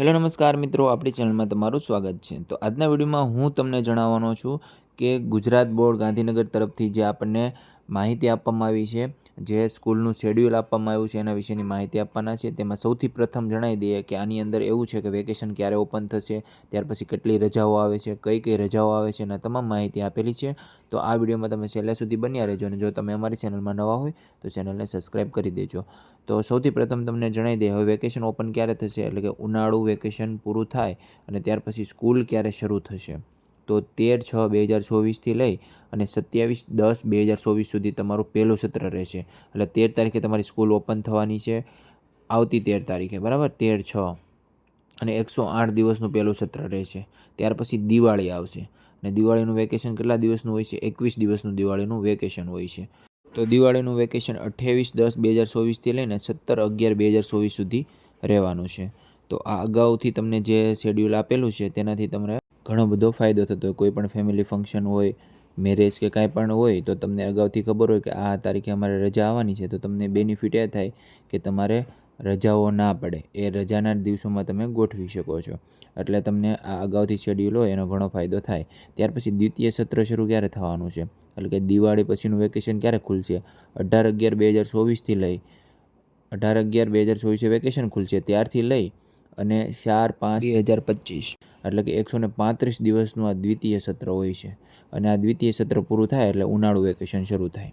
Hello, નમસ્કાર મિત્રો, આપણી ચેનલમાં તમારું સ્વાગત છે. તો આજના વિડીયોમાં હું તમને જણાવવાનો છું કે ગુજરાત બોર્ડ ગાંધીનગર તરફથી જે આપણને માહિતી આપવામાં આવી છે. જે સ્કૂલનું શેડ્યુલ આપવામાં આવ્યું છે એના વિશેની માહિતી આપવાના છે. તેમાં સૌથી પ્રથમ જણાવી દઈએ કે આની અંદર એવું છે કે વેકેશન ક્યારે ઓપન થશે, ત્યાર પછી કેટલી રજાઓ આવે છે, કઈ કઈ રજાઓ આવે છે, એના તમામ માહિતી આપેલી છે. તો આ વિડીયોમાં તમે છેલ્લે સુધી બન્યા રહેજો અને જો તમે અમારી ચેનલમાં નવા હોય તો ચેનલને સબસ્ક્રાઈબ કરી દેજો. તો સૌથી પ્રથમ તમને જણાવી દઈએ, હવે વેકેશન ઓપન ક્યારે થશે? એટલે કે ઉનાળુ વેકેશન પૂરું થાય અને ત્યાર પછી સ્કૂલ ક્યારે શરૂ થશે? તો તેર છ બે હજાર ચોવીસથી લઈ અને સત્યાવીસ દસ બે હજાર ચોવીસ સુધી તમારું પહેલું સત્ર રહેશે. એટલે તેર તારીખે તમારી સ્કૂલ ઓપન થવાની છે. આવતી તેર તારીખે, બરાબર? તેર છ. અને એકસો આઠ દિવસનું પહેલું સત્ર રહેશે. ત્યાર પછી દિવાળી આવશે. અને દિવાળીનું વેકેશન કેટલા દિવસનું હોય છે? એકવીસ દિવસનું દિવાળીનું વેકેશન હોય છે. તો દિવાળીનું વેકેશન અઠ્યાવીસ દસ બે હજાર ચોવીસથી લઈને સત્તર અગિયાર બે હજાર ચોવીસ સુધી રહેવાનું છે. તો આ અગાઉથી તમને જે શેડ્યુલ આપેલું છે, તેનાથી તમને ઘણો બધો ફાયદો થતો. હોય કોઈ પણ ફેમિલી ફંક્શન હોય મેરેજ કે કાંઈ પણ હોય, તો તમને અગાઉથી ખબર હોય કે આ તારીખે અમારે રજા આવવાની છે, તો તમને બેનિફિટ એ થાય કે તમારે રજાઓ ના પડે. એ રજાના દિવસોમાં તમે ગોઠવી શકો છો. એટલે તમને આ અગાઉથી શેડ્યુલ હોય, એનો ઘણો ફાયદો થાય. ત્યાર પછી દ્વિતીય સત્ર શરૂ ક્યારે થવાનું છે? એટલે કે દિવાળી પછીનું વેકેશન ક્યારે ખુલશે? અઢાર અગિયાર બે હજાર ચોવીસથી લઈ, અઢાર અગિયાર બે હજાર ચોવીસે વેકેશન ખુલશે. ત્યારથી લઈ અને ચાર પાંચ બે. હજાર પચીસ. એટલે કે એકસો ને પાંત્રીસ દિવસનું આ દ્વિતીય સત્ર હોય છે. અને આ દ્વિતીય સત્ર પૂરું થાય એટલે ઉનાળુ વેકેશન શરૂ થાય.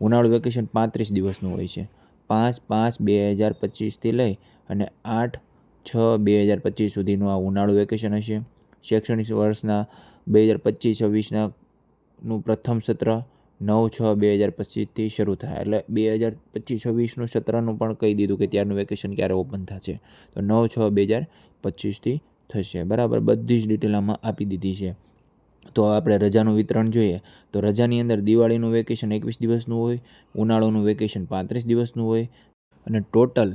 ઉનાળુ વેકેશન પાંત્રીસ દિવસનું હોય છે. પાંચ પાંચ બે હજાર પચીસથી લઈ અને આઠ છ બે હજાર પચીસ સુધીનું આ ઉનાળુ વેકેશન હશે. શૈક્ષણિક વર્ષના બે હજાર પચીસ છવ્વીસના નું પ્રથમ સત્ર નવ છ બે હજાર પચીસથી શરૂ થાય. એટલે બે હજાર પચીસ છવ્વીસનું સત્રનું પણ કહી દીધું કે ત્યારનું વેકેશન ક્યારે ઓપન થશે. તો નવ છ બે હજાર પચીસથી થશે. બરાબર? બધી જ ડિટેલ આમાં આપી દીધી છે. તો આપણે રજાનું વિતરણ જોઈએ. તો રજાની અંદર દિવાળીનું વેકેશન એકવીસ દિવસનું હોય, ઉનાળોનું વેકેશન પાંત્રીસ દિવસનું હોય અને ટોટલ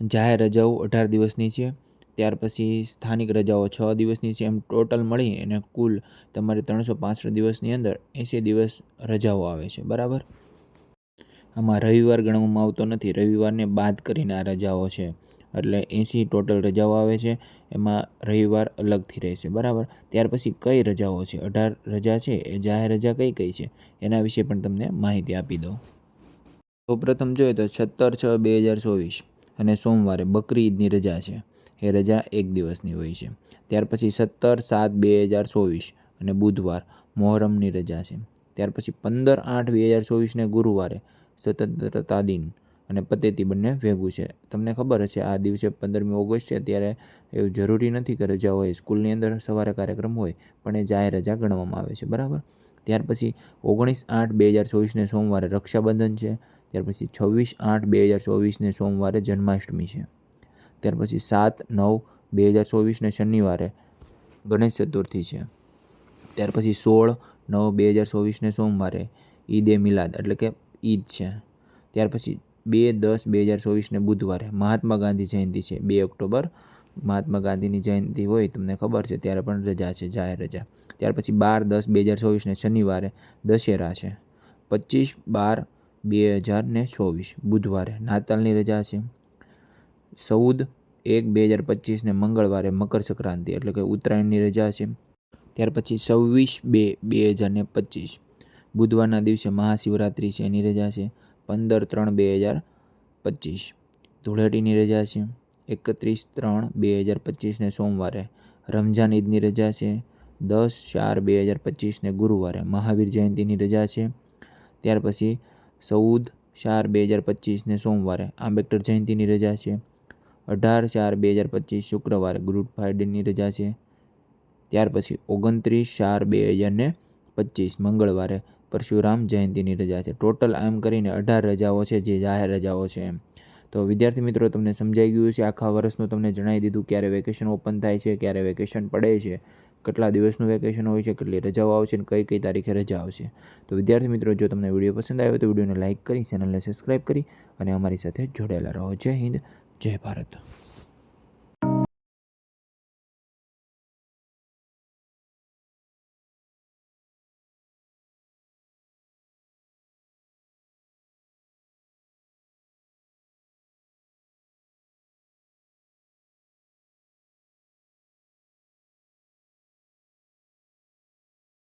જાહેર રજાઓ અઢાર દિવસની છે. ત્યાર પછી સ્થાનિક રજાઓ છ દિવસની છે. એમ ટોટલ મળી અને કુલ તમારે ત્રણસો પાંસઠ દિવસની અંદર એંસી દિવસ રજાઓ આવે છે. બરાબર? આમાં રવિવાર ગણવામાં આવતો નથી. રવિવારને બાદ કરીને આ રજાઓ છે. એટલે એંસી ટોટલ રજાઓ આવે છે. એમાં રવિવાર અલગથી રહેશે. બરાબર? ત્યાર પછી કઈ રજાઓ છે? અઢાર રજા છે. એ જાહેર રજા કઈ કઈ છે? એના વિશે પણ તમને માહિતી આપી દઉં. સૌપ્રથમ જોઈએ તો સત્તર છ બે હજાર ચોવીસ અને સોમવારે બકરી ઈદની રજા છે. એ રજા એક દિવસની હોય છે. ત્યાર પછી સત્તર સાત બે હજાર ચોવીસ અને બુધવાર મોહરમની રજા છે. ત્યાર પછી પંદર આઠ બે હજાર ચોવીસને ગુરુવારે સ્વતંત્રતા દિન અને પતેતી બંને ભેગું છે. તમને ખબર હશે, આ દિવસે પંદરમી ઓગસ્ટ છે, ત્યારે એવું જરૂરી નથી કે રજા હોય, સ્કૂલની અંદર સવારે કાર્યક્રમ હોય, પણ એ જાહેર રજા ગણવામાં આવે છે, બરાબર? ત્યાર પછી ઓગણીસ આઠ બે હજાર ચોવીસને સોમવારે રક્ષાબંધન છે. ત્યાર પછી છવ્વીસ આઠ બે હજાર ચોવીસને સોમવારે જન્માષ્ટમી છે. ત્યાર પછી સાત, નવ, બે હજાર ચોવીસને શનિવારે ગણેશ ચતુર્થી છે. ત્યાર પછી સોળ, નવ, બે હજાર ચોવીસને સોમવારે ઈદ એ મિલાદ, એટલે કે ઈદ છે. ત્યાર પછી બે, દસ, બે હજાર ચોવીસને બુધવારે મહાત્મા ગાંધી જયંતિ છે, બે ઓક્ટોબર. મહાત્મા ગાંધીની જયંતિ હોય, તમને ખબર છે, ત્યારે પણ રજા છે, જાહેર રજા. ત્યાર પછી બાર, દસ, બે હજાર ચોવીસને શનિવારે દશેરા છે. પચીસ, બાર, બે હજાર ચોવીસ, બુધવારે નાતાલની રજા છે. ચૌદ, એક બે હજાર પચીસને મંગળવારે મકર સંક્રાંતિ, એટલે કે ઉત્તરાયણની રજા છે. ત્યાર પછી છવ્વીસ બે બે હજાર ને પચીસ. બુધવારના દિવસે મહાશિવરાત્રિ છે, એની રજા છે. પંદર ત્રણ બે હજાર પચીસ. ધૂળેટીની રજા છે. એકત્રીસ ત્રણ બે હજાર પચીસને સોમવારે રમઝાન ઈદની રજા છે. દસ ચાર બે હજાર પચીસને ગુરુવારે મહાવીર જયંતિની રજા છે. ત્યાર પછી ચૌદ ચાર બે હજાર પચીસને સોમવારે આંબેડકર જયંતિની રજા છે. અઢાર ચાર બે હજાર પચીસ શુક્રવારે ગુડ ફ્રાઇડેની રજા છે. ત્યાર પછી ઓગણત્રીસ ચાર બે હજાર ને પચીસ મંગળવારે પરશુરામ જયંતિની રજા છે. ટોટલ આમ કરીને અઢાર રજાઓ છે, જે જાહેર રજાઓ છે એમ. તો વિદ્યાર્થી મિત્રો, તમને સમજાઈ ગયું છે આખા વર્ષનું તમને જણાવી દીધું ક્યારે વેકેશન ઓપન થાય છે, ક્યારે વેકેશન પડે છે, કેટલા દિવસનું વેકેશન હોય છે, કેટલી રજાઓ આવશે અને કઈ કઈ તારીખે રજા આવશે. તો વિદ્યાર્થી મિત્રો, જો તમને વીડિયો પસંદ આવ્યો તો વિડીયોને લાઇક કરી, ચેનલને સબસ્ક્રાઈબ કરી અને અમારી સાથે જોડાયેલા રહો. જય હિન્દ. જય ભારત